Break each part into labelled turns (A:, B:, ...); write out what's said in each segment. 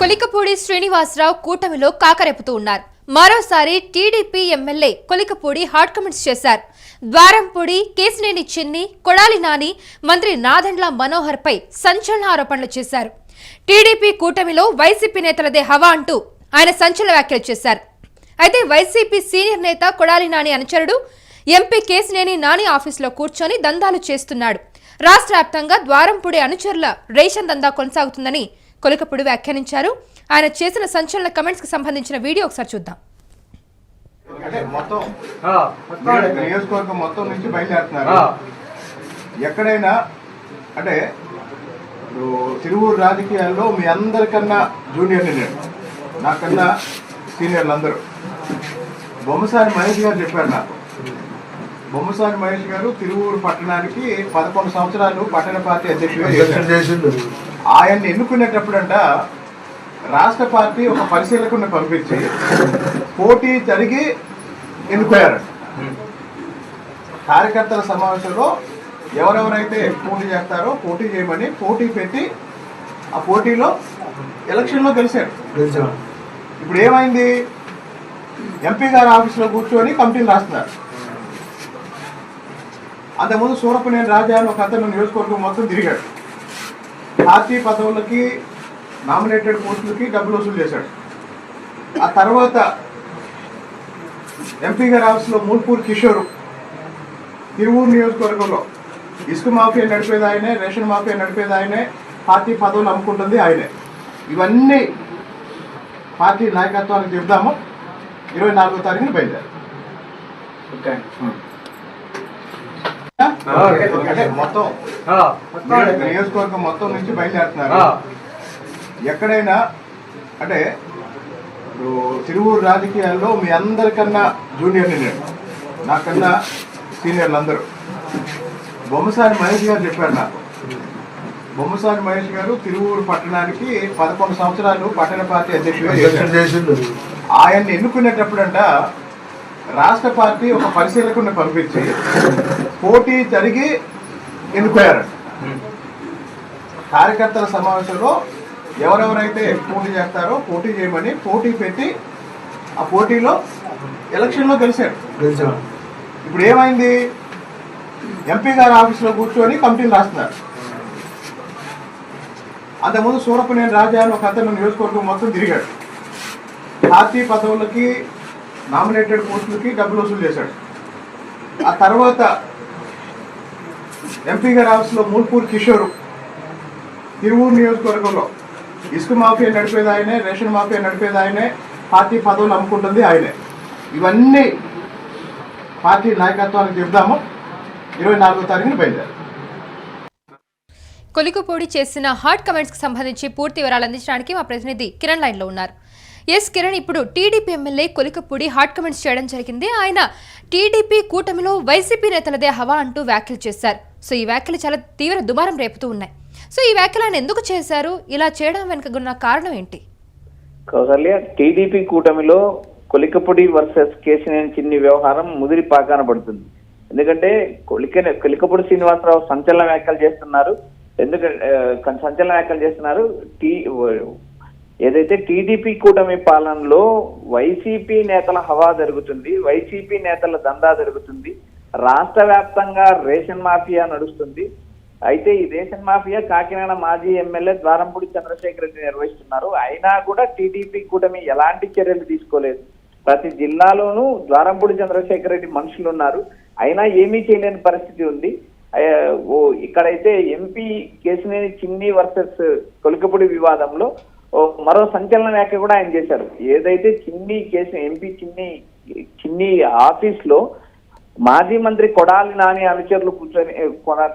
A: కొలికపూడి శ్రీనివాసరావు కూటమిలో కాకరెపుతూ ఉన్నారు. మరోసారి TDP MLA Kolikapudi hot comments చేశారు. ద్వారంపూడి కేసినేని చిన్ని కొడాలి నాని మంత్రి నాదెండ్ల మనోహర్ పై సంచలన ఆరోపణలు చేశారు. టీడీపీ కూటమిలో వైసీపీ నేతలదే హవా అంటూ ఆయన సంచలన వ్యాఖ్యలు చేశారు. అయితే వైసీపీ సీనియర్ నేత కొడాలి నాని అనుచరుడు ఎంపీ కేసినేని నాని ఆఫీసులో కూర్చొని దందాలు చేస్తున్నాడు. రాష్ట్ర వ్యాప్తంగా ద్వారంపూడి అనుచరుల రేషన్ దందా కొనసాగుతుందని కొలికపూడి వ్యాఖ్యానించారు. ఆయన చేసిన సంచలన కమెంట్స్కి సంబంధించిన వీడియో ఒకసారి చూద్దాం.
B: నియోజకవర్గం మొత్తం నుంచి బయలుదేరుతున్నారు. ఎక్కడైనా అంటే తిరువూరు రాజకీయాల్లో మీ అందరికన్నా జూనియర్ని నేను నాకన్నా సీనియర్లు అందరూ. బొమ్మసాని మహేష్ గారు చెప్పారు నాకు. బొమ్మసాని మహేష్ గారు తిరువూరు పట్టణానికి పదకొండు సంవత్సరాలు పట్టణ పార్టీ అధ్యక్షుడిగా ఆయన్ని ఎన్నుకునేటప్పుడంట రాష్ట్ర పార్టీ ఒక పరిశీలకుడిని పంపించి పోటీ జరిగి ఎన్నుకోయారంట కార్యకర్తల సమావేశంలో ఎవరెవరైతే పోటీ చేస్తారో పోటీ చేయమని పోటీ పెట్టి ఆ పోటీలో ఎలక్షన్లో గెలిచారు.
C: గెలిచాం
B: ఇప్పుడు ఏమైంది? ఎంపీ గారి ఆఫీసులో కూర్చొని కమిటీలు రాస్తున్నారు. అంతకుముందు సూరపనేని రాజా అని ఒక అతను నియోజకవర్గం మొత్తం తిరిగాడు. పార్టీ పదవులకి నామినేటెడ్ పోస్టులకి డబ్బులు వసూలు చేశాడు. ఆ తర్వాత ఎంపీ గారి ఆఫీసులో మూల్పూర్ కిషోర్ తిరువూరు నియోజకవర్గంలో ఇసుక మాఫియా నడిపేది ఆయనే రేషన్ మాఫియా నడిపేది ఆయనే పార్టీ పదవులు అమ్ముకుంటుంది ఆయనే. ఇవన్నీ పార్టీ నాయకత్వానికి చెప్దాము ఇరవై నాలుగో తారీఖున బయలుదేరు అంటే మొత్తం నియోజకవర్గం మొత్తం నుంచి బయలుదేరుతున్నారు. ఎక్కడైనా అంటే ఇప్పుడు తిరువూరు రాజకీయాల్లో మీ అందరికన్నా జూనియర్ని నేను నాకన్నా సీనియర్లు అందరూ. బొమ్మసాని మహేష్ గారు చెప్పారు నాకు. బొమ్మసాని మహేష్ గారు తిరువూరు పట్టణానికి పదకొండు సంవత్సరాలు పట్టణ పార్టీ
C: చేసిండు.
B: ఆయన్ని ఎన్నుకునేటప్పుడంట రాష్ట్ర పార్టీ ఒక పరిశీలకుడిని పంపించి పోటీ జరిగి ఎన్నుకోయారంట కార్యకర్తల సమావేశంలో ఎవరెవరైతే పోటీ చేస్తారో పోటీ చేయమని పోటీ పెట్టి ఆ పోటీలో ఎలక్షన్లో గెలిచారు.
C: గెలిచాం
B: ఇప్పుడు ఏమైంది? ఎంపీ గారి ఆఫీసులో కూర్చొని కమిటీలు రాస్తున్నారు. అంతకుముందు సూరపనేని రాజా అని ఒక అతను నియోజకవర్గం మొత్తం తిరిగాడు. పార్టీ పదవులకి నామినేటెడ్ పోస్టులకి డబ్బులు వసూలు చేశాడు. ఆ తర్వాత ఎంపీ రావాల్సిన మూల్పూర్ కిషోర్ తిరువూరు నియోజకవర్గంలో ఇసుక మాఫియా నడిపేది ఆయనే రేషన్ మాఫియా నడిపేది ఆయనే పార్టీ పదవులు అమ్ముకుంటుంది ఆయనే. ఇవన్నీ పార్టీ నాయకత్వానికి చెప్దాము ఇరవై నాలుగో తారీఖున బయలుదేరు
A: కొలికపూడి చేసిన హాట్ కమెంట్స్కి సంబంధించి పూర్తి వివరాలు అందించడానికి మా ప్రతినిధి కిరణ్ లైన్లో ఉన్నారు. ఎస్ కిరణ్ ఇప్పుడు TDP MLA Kolikapudi hot comments చేయడం జరిగింది. ఆయన టీడీపీ కూటమిలో వైసీపీ నేతలదే హవా అంటూ వ్యాఖ్యలు చేశారు. సో ఈ వ్యాఖ్యలు చాలా తీవ్ర దుమారం రేపుతూ ఉన్నాయి. సో ఈ వ్యాఖ్యలు ఆయన ఎందుకు చేశారు? ఇలా చేయడం వెనుక ఉన్న కారణం ఏంటి?
D: కౌసల్య టీడీపీ కూటమిలో కొలికపూడి వర్సెస్ కేసినేని చిన్ని వ్యవహారం ముదిరి పాకాన పడుతుంది. ఎందుకంటే కొలిక కొలికపూడి శ్రీనివాసరావు సంచలన వ్యాఖ్యలు చేస్తున్నారు. ఎందుకంటే సంచలన వ్యాఖ్యలు చేస్తున్నారు టీ ఏదైతే టీడీపీ కూటమి పాలనలో వైసీపీ నేతల హవా జరుగుతుంది వైసీపీ నేతల దందా జరుగుతుంది రాష్ట్ర వ్యాప్తంగా రేషన్ మాఫియా నడుస్తుంది. అయితే ఈ రేషన్ మాఫియా కాకినాడ మాజీ ఎమ్మెల్యే ద్వారంపూడి చంద్రశేఖర్ రెడ్డి నిర్వహిస్తున్నారు. అయినా కూడా టీడీపీ కూటమి ఎలాంటి చర్యలు తీసుకోలేదు. ప్రతి జిల్లాలోనూ ద్వారంపూడి చంద్రశేఖర్ రెడ్డి మనుషులు ఉన్నారు. అయినా ఏమీ చేయలేని పరిస్థితి ఉంది. ఓ ఇక్కడైతే ఎంపీ కేసినేని చిన్ని వర్సెస్ కొలికపూడి వివాదంలో మరో సంచలన వ్యాఖ్య కూడా ఆయన చేశారు. ఏదైతే చిన్ని కేసు ఎంపీ చిన్ని చిన్ని ఆఫీస్లో మాజీ మంత్రి కొడాలి నాని అనుచరులు కూర్చొని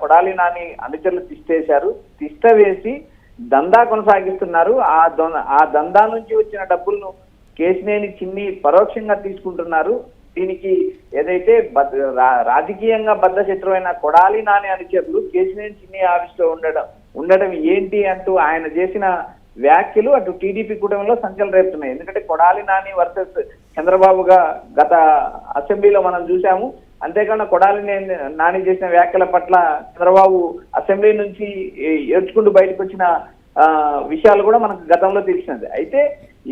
D: కొడాలి నాని అనుచరులు తిష్టేశారు. తిష్ట వేసి దందా కొనసాగిస్తున్నారు. ఆ ఆ దందా నుంచి వచ్చిన డబ్బులను కేసినేని చిన్ని పరోక్షంగా తీసుకుంటున్నారు. దీనికి ఏదైతే రా- రాజకీయంగా బద్ద శత్రువైన కొడాలి నాని అనుచరులు కేసినేని చిన్ని ఆఫీస్లో ఉండడం ఉండడం ఏంటి అంటూ ఆయన చేసిన వ్యాఖ్యలు అటు టీడీపీ కూటమిలో సంచలనం రేపుతున్నాయి. ఎందుకంటే కొడాలి నాని వర్సెస్ చంద్రబాబుగా గత అసెంబ్లీలో మనం చూసాము అంతేకాకుండా కొడాలి నాని చేసిన వ్యాఖ్యల పట్ల చంద్రబాబు అసెంబ్లీ నుంచి ఏడ్చుకుంటూ బయటకు వచ్చిన ఆ, విషయాలు కూడా మనకు గతంలో తెలిసినది అయితే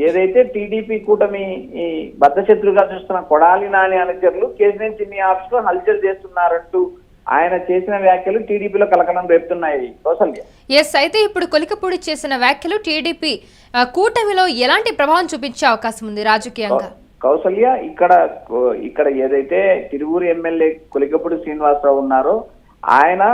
D: ఏదైతే టీడీపీ కూటమి ఈ బద్దశత్రుగా చూస్తున్న కొడాలి నాని అనుచరులు కేసీఆర్ చిన్ని ఆఫీస్లో హల్చల్ చేస్తున్నారంటూ ఆయన చేసిన వ్యాఖ్యలు టీడీపీలో కలకలం రేపుతున్నాయి. కౌసల్య.
A: ఎస్ అయితే ఇప్పుడు కొలికపూడి చేసిన వ్యాఖ్యలు టీడీపీ కూటమిలో ఎలాంటి ప్రభావం చూపించే అవకాశం ఉంది రాజకీయంగా?
D: కౌసల్య ఇక్కడ ఇక్కడ ఏదైతే తిరువూరు ఎమ్మెల్యే కొలికపూడి శ్రీనివాసరావు ఉన్నారో ఆయన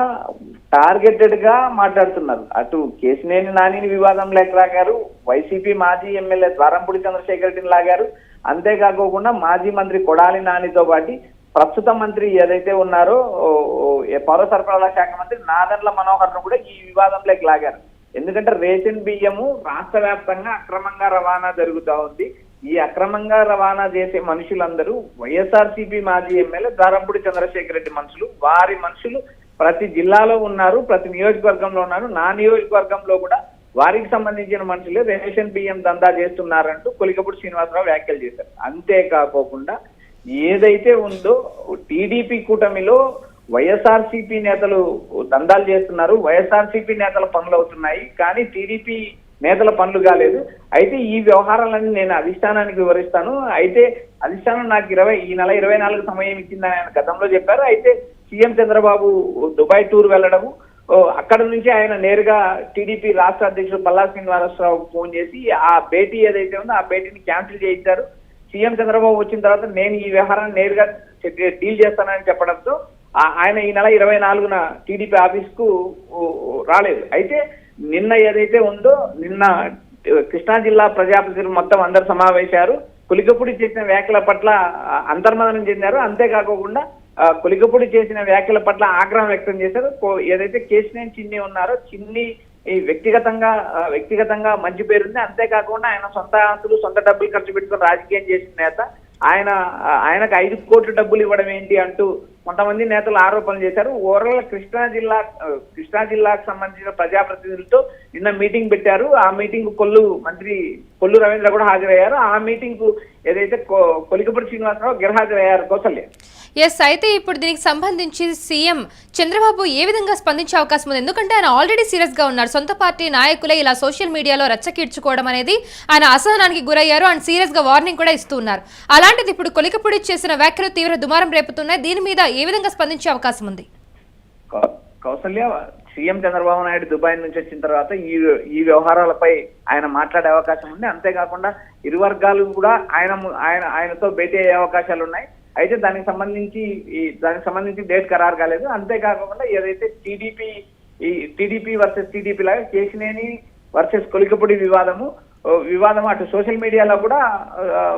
D: టార్గెటెడ్గా మాట్లాడుతున్నారు. అటు కేసినేని నానిని వివాదం లేక లాగారు వైసీపీ మాజీ ఎమ్మెల్యే ద్వారంపూడి చంద్రశేఖర్ రెడ్డిని లాగారు. అంతేకాకోకుండా మాజీ మంత్రి కొడాలి నానితో పాటు ప్రస్తుత మంత్రి ఏదైతే ఉన్నారో పౌర సరఫరాల శాఖ మంత్రి నాదన్ల మనోహర్ను కూడా ఈ వివాదంలోకి లాగారు. ఎందుకంటే రేషన్ బియ్యము రాష్ట్ర వ్యాప్తంగా అక్రమంగా రవాణా జరుగుతూ ఉంది. ఈ అక్రమంగా రవాణా చేసే మనుషులందరూ వైఎస్ఆర్సీపీ మాజీ ఎమ్మెల్యే దారంపూడి చంద్రశేఖర్ రెడ్డి మనుషులు. వారి మనుషులు ప్రతి జిల్లాలో ఉన్నారు ప్రతి నియోజకవర్గంలో ఉన్నారు. నా నియోజకవర్గంలో కూడా వారికి సంబంధించిన మనుషులే రేషన్ బియ్యం దందా చేస్తున్నారంటూ కొలికపూడి శ్రీనివాసరావు వ్యాఖ్యలు చేశారు. అంతేకాకోకుండా ఏదైతే ఉందో టీడీపీ కూటమిలో వైఎస్ఆర్సీపీ నేతలు దందాలు చేస్తున్నారు. వైఎస్ఆర్సీపీ నేతల పనులు అవుతున్నాయి. కానీ టీడీపీ నేతల పనులు కాలేదు. అయితే ఈ వ్యవహారాలన్నీ నేను అధిష్టానానికి వివరిస్తాను. అయితే అధిష్టానం నాకు ఇరవై ఈ నెల ఇరవై నాలుగు సమయం ఇచ్చిందని ఆయన గతంలో చెప్పారు. అయితే సీఎం చంద్రబాబు దుబాయ్ టూర్ వెళ్ళడము అక్కడ నుంచి ఆయన నేరుగా టీడీపీ రాష్ట్ర అధ్యక్షుడు పల్లా శ్రీనివాసరావు ఫోన్ చేసి ఆ భేటీ ఏదైతే ఉందో ఆ భేటీని క్యాన్సిల్ చేయించారు. సీఎం చంద్రబాబు వచ్చిన తర్వాత నేను ఈ వ్యవహారాన్ని నేరుగా డీల్ చేస్తానని చెప్పడంతో ఆ- ఆయన ఈ నెల ఇరవై నాలుగున టీడీపీ ఆఫీస్కు రాలేదు. అయితే నిన్న ఏదైతే ఉందో నిన్న కృష్ణా జిల్లా ప్రజాప్రతినిధులు మొత్తం అందరు సమావేశారు. కులికపుడి చేసిన వ్యాఖ్యల పట్ల అంతర్మదనం చెందారు. అంతేకాకుండా కులికపూడి కులికపుడి చేసిన వ్యాఖ్యల పట్ల ఆగ్రహం వ్యక్తం చేశారు. కో- ఏదైతే కేసినేని చిన్ని ఉన్నారో చిన్ని ఈ వ్యక్తిగతంగా వ్యక్తిగతంగా మంచి పేరుంది. అంతేకాకుండా ఆయన సొంత ఆస్తులు సొంత డబ్బులు ఖర్చు పెట్టుకుని రాజకీయం చేసిన నేత. ఆయన ఆయనకు ఐదు కోట్ల డబ్బులు ఇవ్వడం ఏంటి అంటూ కొంతమంది నేతలు ఆరోపణలు చేశారు. ఓవరాల్ కృష్ణా జిల్లా కృష్ణా జిల్లాకు సంబంధించిన ప్రజాప్రతినిధులతో నిన్న మీటింగ్ పెట్టారు. ఆ మీటింగ్ కొల్లు మంత్రి కొల్లు రవీంద్ర కూడా హాజరయ్యారు. ఆ మీటింగ్కు ఏదైతే కొ- కొలికపూడి శ్రీనివాసరావు గిరహాజరయ్యారు కౌసల్య
A: ఎస్ అయితే ఇప్పుడు దీనికి సంబంధించి సీఎం చంద్రబాబు ఏ విధంగా స్పందించే అవకాశం ఉంది? ఎందుకంటే ఆయన ఆల్రెడీ సీరియస్గా ఉన్నారు. సొంత పార్టీ నాయకులే ఇలా సోషల్ మీడియాలో రచ్చకీడ్చుకోవడం అనేది ఆయన అసహనానికి గురయ్యారు అండ్ సీరియస్గా వార్నింగ్ కూడా ఇస్తూ ఉన్నారు. అలాంటిది ఇప్పుడు కొలికపూడి చేసిన వ్యాఖ్యలు తీవ్ర దుమారం రేపుతున్నాయి. దీని మీద ఏ విధంగా స్పందించే అవకాశం ఉంది?
D: కౌసల్య సీఎం చంద్రబాబు నాయుడు దుబాయ్ నుంచి వచ్చిన తర్వాత ఈ ఈ వ్యవహారాలపై ఆయన మాట్లాడే అవకాశం ఉంది. అంతేకాకుండా ఇరు వర్గాలు కూడా ఆయన ఆయన ఆయనతో భేటీ అయ్యే అవకాశాలు ఉన్నాయి. అయితే దానికి సంబంధించి ఈ దానికి సంబంధించి డేట్ ఖరారు కాలేదు. అంతేకాకుండా ఏదైతే టీడీపీ ఈ టీడీపీ వర్సెస్ టీడీపీ లాగా కేసినేని వర్సెస్ కొలికపూడి వివాదము వివాదం అటు సోషల్ మీడియాలో కూడా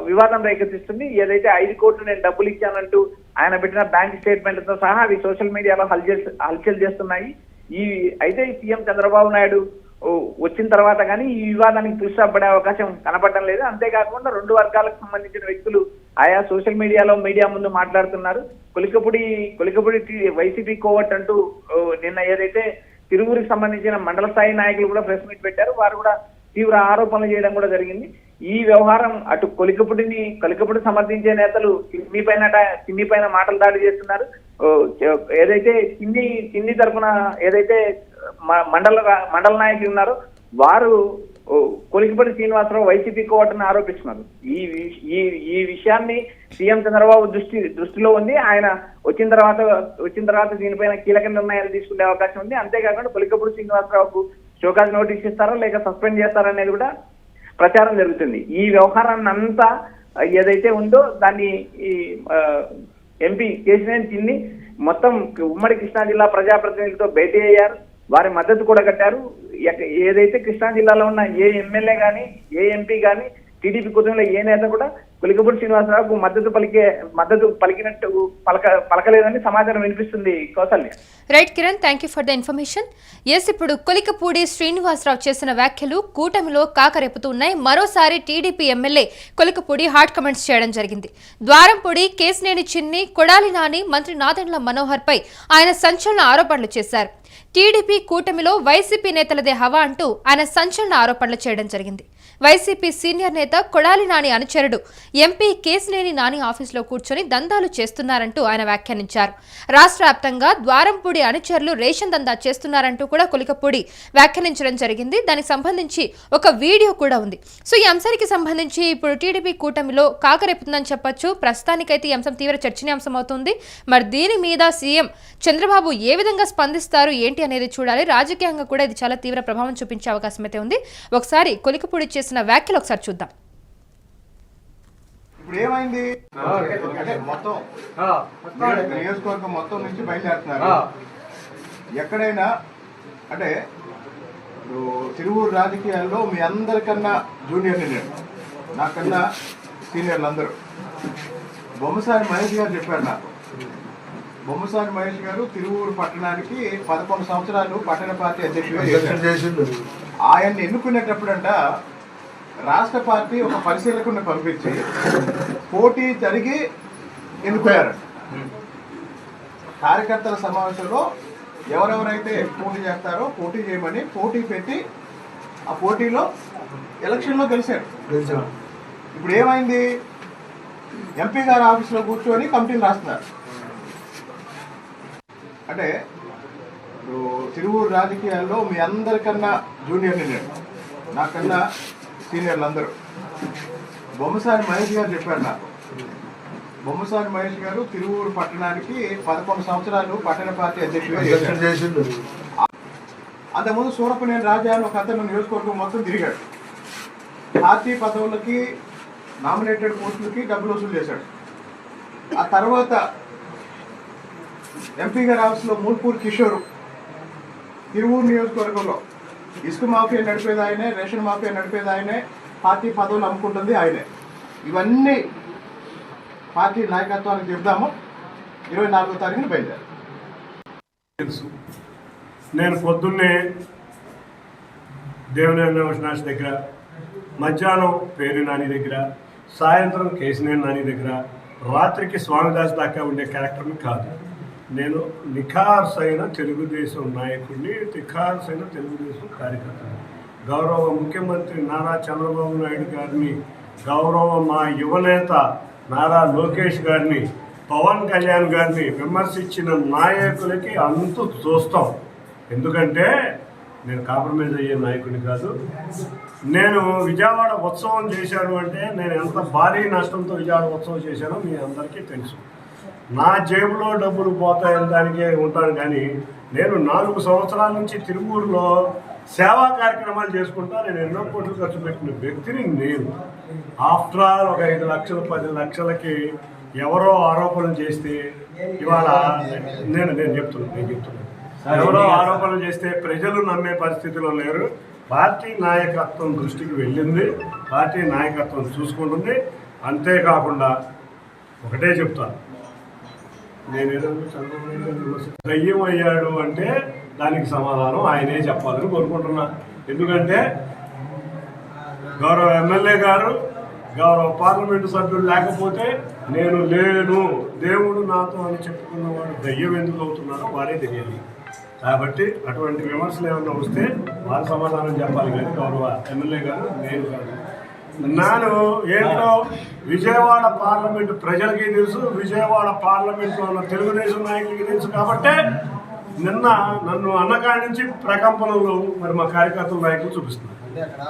D: వివాదం రేకెత్తిస్తుంది. ఏదైతే ఐదు కోట్లు నేను డబ్బులు ఇచ్చానంటూ ఆయన పెట్టిన బ్యాంక్ స్టేట్మెంట్తో సహా అవి సోషల్ మీడియాలో హల్చల్ హల్చల్ చేస్తున్నాయి. ఈ అయితే సీఎం చంద్రబాబు నాయుడు వచ్చిన తర్వాత కానీ ఈ వివాదానికి పురుష అవకాశం కనపడడం లేదు. అంతేకాకుండా రెండు వర్గాలకు సంబంధించిన వ్యక్తులు ఆయా సోషల్ మీడియాలో మీడియా ముందు మాట్లాడుతున్నారు. కొలికపుడి కొలికపుడి వైసీపీ కోవట్ అంటూ నిన్న ఏదైతే తిరువురికి సంబంధించిన మండల స్థాయి నాయకులు కూడా ప్రెస్ మీట్ పెట్టారు. వారు కూడా తీవ్ర ఆరోపణలు చేయడం కూడా జరిగింది. ఈ వ్యవహారం అటు కొలికపుడిని కొలికపుడి సమర్థించే నేతలు సిమ్మి పైన సిమ్మి పైన మాటలు దాడి చేస్తున్నారు. ఏదైతే కింది కింది తరపున ఏదైతే మండల మండల నాయకులు ఉన్నారో వారు కొలికిపల్లి శ్రీనివాసరావు వైసీపీ కోటని ఆరోపిస్తున్నారు. ఈ ఈ ఈ విషయాన్ని సీఎం చంద్రబాబు దృష్టి దృష్టిలో ఉంది. ఆయన వచ్చిన తర్వాత వచ్చిన తర్వాత దీనిపైన కీలక నిర్ణయాలు తీసుకునే అవకాశం ఉంది. అంతేకాకుండా కొలికపూడి శ్రీనివాసరావుకు షోకాజ్ నోటీస్ ఇస్తారా లేక సస్పెండ్ చేస్తారా అనేది కూడా ప్రచారం జరుగుతుంది. ఈ వ్యవహారాన్ని అంతా ఏదైతే ఉందో దాన్ని ఈ ఎంపీ కేశినేని చిన్ని మొత్తం ఉమ్మడి కృష్ణా జిల్లా ప్రజాప్రతినిధులతో భేటీ అయ్యారు. వారి మద్దతు కూడా కట్టారు. ఏదైతే కృష్ణా జిల్లాలో ఉన్న ఏ ఎమ్మెల్యే కానీ ఏ ఎంపీ కానీ టీడీపీ కుటుంబంలో ఏ నేత కూడా కొలికపూడి శ్రీనివాసరావుకు మద్దతు పలికే మద్దతు పలికినట్టు పలక పలకలేదని సమాచారం వినిపిస్తుంది Kausalya.
A: Right Kiran thank you for the information yes ఇప్పుడు కొలికపూడి శ్రీనివాసరావు చేసిన వ్యాఖ్యలు కూటమిలో కాకరేపుతూ ఉన్నాయి మరోసారి TDP MLA Kolikapudi hot comments చేయడం జరిగింది. ద్వారంపూడి కేసినేని చిన్ని కొడాలి నాని మంత్రి నాదెండ్ల మనోహర్ పై ఆయన సంచలన ఆరోపణలు చేశారు. టీడీపీ కూటమిలో వైసీపీ నేతలదే హవా అంటూ ఆయన సంచలన ఆరోపణలు చేయడం జరిగింది. వైసీపీ సీనియర్ నేత కొడాలి నాని అనుచరుడు. ఎంపీ కేసినేని నాని ఆఫీసులో కూర్చొని దందాలు చేస్తున్నారంటూ ఆయన వ్యాఖ్యానించారు. రాష్ట్ర వ్యాప్తంగా ద్వారంపూడి అనుచరులు రేషన్ దందా చేస్తున్నారంటూ కూడా కొలికపూడి వ్యాఖ్యానించడం జరిగింది. దానికి సంబంధించి ఒక వీడియో కూడా ఉంది. సో ఈ అంశానికి సంబంధించి ఇప్పుడు టీడీపీ కూటమిలో కాకరేపుతుందని చెప్పొచ్చు. ప్రస్తుతానికైతే ఈ అంశం తీవ్ర చర్చనీయాంశం అవుతుంది. మరి దీని మీద సీఎం చంద్రబాబు ఏ విధంగా స్పందిస్తారు ఏంటి అనేది చూడాలి. రాజకీయంగా కూడా ఇది చాలా తీవ్ర ప్రభావం చూపించే అవకాశం అయితే ఉంది. ఒకసారి కొలికపూడి చేసిన వ్యాఖ్యలు ఒకసారి చూద్దాం.
B: ఇప్పుడు ఏమైంది? అంటే మొత్తం నియోజకవర్గం మొత్తం నుంచి బయలుదేరుతున్నారు. ఎక్కడైనా అంటే ఇప్పుడు తిరువూరు రాజకీయాల్లో మీ అందరికన్నా జూనియర్ని నేను నాకన్నా సీనియర్లు అందరూ. బొమ్మసాని మహేష్ గారు చెప్పారు నాకు. బొమ్మసాని మహేష్ గారు తిరువూరు పట్టణానికి పదకొండు సంవత్సరాలు పట్టణ పార్టీ అధ్యక్షుడిగా చేశారు. ఆయన్ని ఎన్నుకునేటప్పుడంట రాష్ట్ర పార్టీ ఒక పరిశీలకుని పంపించి పోటీ జరిగి ఎన్నుకున్నారు. కార్యకర్తల సమావేశంలో ఎవరెవరైతే పోటీ చేస్తారో పోటీ చేయమని పోటీ పెట్టి ఆ పోటీలో ఎలక్షన్లో గెలిచారు. ఇప్పుడు ఏమైంది? ఎంపీ గారి ఆఫీస్లో కూర్చొని కమిటీని రాస్తున్నారు. అంటే ఇప్పుడు తిరువూరు రాజకీయాల్లో మీ అందరికన్నా జూనియర్ని నేను నాకన్నా సీనియర్లు అందరూ బొమ్మసాని మహేష్ గారు చెప్పారు నాకు. బొమ్మసాని మహేష్ గారు తిరువూరు పట్టణానికి పదకొండు సంవత్సరాలు పట్టణ పార్టీ అధ్యక్షుడిగా చేశారు. అంతకుముందు సూరపనేని రాజా అని ఒక అతను నియోజకవర్గం మొత్తం తిరిగాడు. పార్టీ పదవులకి నామినేటెడ్ పోస్టులకి డబ్బులు వసూలు చేశాడు. ఆ తర్వాత ఎంపీ గారి ఆఫీస్లో మూల్పూర్ కిషోర్ తిరువూరు నియోజకవర్గంలో ఇసుక మాఫియా నడిపేది ఆయనే రేషన్ మాఫియా నడిపేది ఆయనే పార్టీ పదవులు అమ్ముకుంటుంది ఆయనే. ఇవన్నీ పార్టీ నాయకత్వానికి చెప్దాము. ఇరవై నాలుగో తారీఖున బయలుదేరు
C: తెలుసు. నేను పొద్దున్నే దేవనేంద్ర అవినాష్ దగ్గర మధ్యాహ్నం పేరు నాని దగ్గర సాయంత్రం కేసినేని నాని దగ్గర రాత్రికి స్వామిదాస్ దాకా ఉండే క్యారెక్టర్ని కాదు. నేను నిఖార్స్ అయిన తెలుగుదేశం నాయకుడిని నిఖార్స్ అయిన తెలుగుదేశం కార్యకర్తని. గౌరవ ముఖ్యమంత్రి నారా చంద్రబాబు నాయుడు గారిని గౌరవ మా యువనేత నారా లోకేష్ గారిని పవన్ కళ్యాణ్ గారిని విమర్శించిన నాయకులకి అంతు చూస్తాం. ఎందుకంటే నేను కాంప్రమైజ్ అయ్యే నాయకుడిని కాదు. నేను విజయవాడ ఉత్సవం చేశాను అంటే నేను ఎంత భారీ నష్టంతో విజయవాడ ఉత్సవం చేశానో మీ అందరికీ తెలుసు. నా జేబులో డబ్బులు పోతాయని దానికే ఉంటాను కానీ నేను నాలుగు సంవత్సరాల నుంచి తిరువూరులో సేవా కార్యక్రమాలు చేసుకుంటా నేను ఎన్నో కోట్లు ఖర్చు పెట్టిన వ్యక్తిని నేను. ఆఫ్టర్ ఆల్ ఒక ఐదు లక్షలు పది లక్షలకి ఎవరో ఆరోపణలు చేస్తే ఇవాళ నేను నేను చెప్తున్నాను నేను చెప్తున్నాను. ఎవరో ఆరోపణలు చేస్తే ప్రజలు నమ్మే పరిస్థితిలో లేరు. పార్టీ నాయకత్వం దృష్టికి వెళ్ళింది. పార్టీ నాయకత్వం చూసుకుంటుంది. అంతేకాకుండా ఒకటే చెప్తాను. నేను చంద్రబాబు దయ్యం అయ్యాడు అంటే దానికి సమాధానం ఆయనే చెప్పాలని కోరుకుంటున్నా. ఎందుకంటే గౌరవ ఎమ్మెల్యే గారు గౌరవ పార్లమెంటు సభ్యులు లేకపోతే నేను లేను. దేవుడు నాతో అని చెప్పుకున్నవాడు దయ్యం ఎందుకు అవుతున్నారో వాడే తెలియాలి. కాబట్టి అటువంటి విమర్శలు ఏమైనా వస్తే వారు సమాధానం చెప్పాలి. కానీ గౌరవ ఎమ్మెల్యే గారు నేను కాదు నాను ఏంటో విజయవాడ పార్లమెంటు ప్రజలకి తెలుసు విజయవాడ పార్లమెంట్లో ఉన్న తెలుగుదేశం నాయకులకి తెలుసు కాబట్టే నిన్న నన్ను అన్నకాడి నుంచి ప్రకంపనలు మరి మా కార్యకర్తల నాయకులు చూపిస్తున్నారు.